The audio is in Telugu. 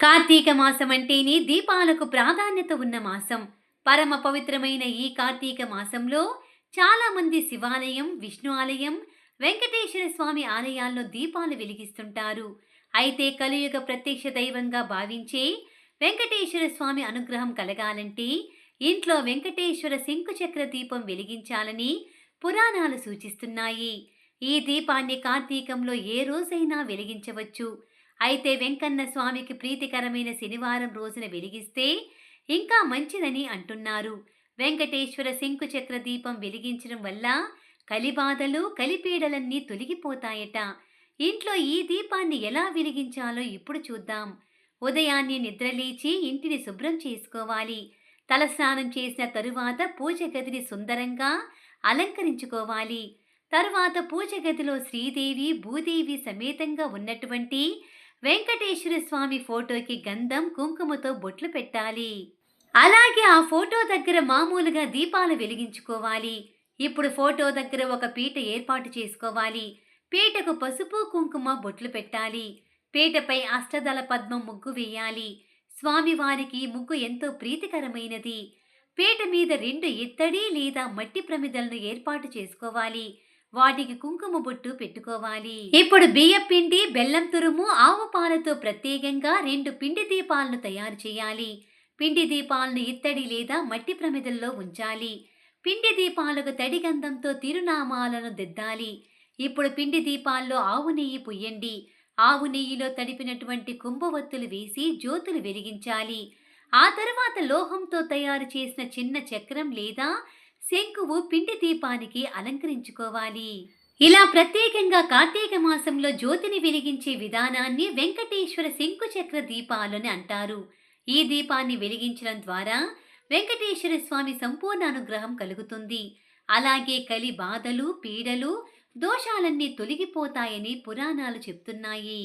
కార్తీక మాసం అంటేనే దీపాలకు ప్రాధాన్యత ఉన్న మాసం. పరమ పవిత్రమైన ఈ కార్తీక మాసంలో చాలా మంది శివాలయం విష్ణు ఆలయం వెంకటేశ్వర స్వామి ఆలయాల్లో దీపాలు వెలిగిస్తుంటారు. అయితే కలియుగ ప్రత్యక్ష దైవంగా భావించే వెంకటేశ్వర స్వామి అనుగ్రహం కలగాలంటే ఇంట్లో వెంకటేశ్వర శంకుచక్ర దీపం వెలిగించాలని పురాణాలు సూచిస్తున్నాయి. ఈ దీపాన్ని కార్తీకంలో ఏ రోజైనా వెలిగించవచ్చు. అయితే వెంకన్న స్వామికి ప్రీతికరమైన శనివారం రోజున వెలిగిస్తే ఇంకా మంచిదని అంటున్నారు. వెంకటేశ్వర శంకుచక్ర దీపం వెలిగించడం వల్ల కలిబాధలు కలిపీడలన్నీ తొలగిపోతాయట. ఇంట్లో ఈ దీపాన్ని ఎలా వెలిగించాలో ఇప్పుడు చూద్దాం. ఉదయాన్నే నిద్రలేచి ఇంటిని శుభ్రం చేసుకోవాలి. తలస్నానం చేసిన తరువాత పూజ గదిని సుందరంగా అలంకరించుకోవాలి. తరువాత పూజ గదిలో శ్రీదేవి భూదేవి సమేతంగా ఉన్నటువంటి వెంకటేశ్వర స్వామి ఫోటోకి గంధం కుంకుమతో బొట్లు పెట్టాలి. అలాగే ఆ ఫోటో దగ్గర మామూలుగా దీపాలు వెలిగించుకోవాలి. ఇప్పుడు ఫోటో దగ్గర ఒక పీట ఏర్పాటు చేసుకోవాలి. పీటకు పసుపు కుంకుమ బొట్లు పెట్టాలి. పీటపై అష్టదళ పద్మం ముగ్గు వేయాలి. స్వామివారికి ముగ్గు ఎంతో ప్రీతికరమైనది. పీట మీద రెండు ఇత్తడి లేదా మట్టి ప్రమిదలను ఏర్పాటు చేసుకోవాలి. వాటికి కుంకుమ బొట్టు పెట్టుకోవాలి. ఇప్పుడు బియ్య పిండి బెల్లం తురుము ఆవు పాలతో ప్రత్యేకంగా రెండు పిండి దీపాలను తయారు చేయాలి. పిండి దీపాలను ఇత్తడి లేదా మట్టి ప్రమిదల్లో ఉంచాలి. పిండి దీపాలకు తడి గంధంతో తిరునామాలను దిద్దాలి. ఇప్పుడు పిండి దీపాల్లో ఆవు నెయ్యి పుయ్యండి ఆవు నెయ్యిలో తడిపినటువంటి కుంభవత్తులు వేసి జ్యోతులు వెలిగించాలి. ఆ తర్వాత లోహంతో తయారు చేసిన చిన్న చక్రం లేదా శంకువు పిండి దీపానికి అలంకరించుకోవాలి. ఇలా ప్రత్యేకంగా కార్తీక మాసంలో జ్యోతిని వెలిగించే విధానాన్ని వెంకటేశ్వర శంకు చక్ర దీపాలని అంటారు. ఈ దీపాన్ని వెలిగించడం ద్వారా వెంకటేశ్వర స్వామి సంపూర్ణ అనుగ్రహం కలుగుతుంది. అలాగే కలి బాధలు పీడలు దోషాలన్నీ తొలగిపోతాయని పురాణాలు చెప్తున్నాయి.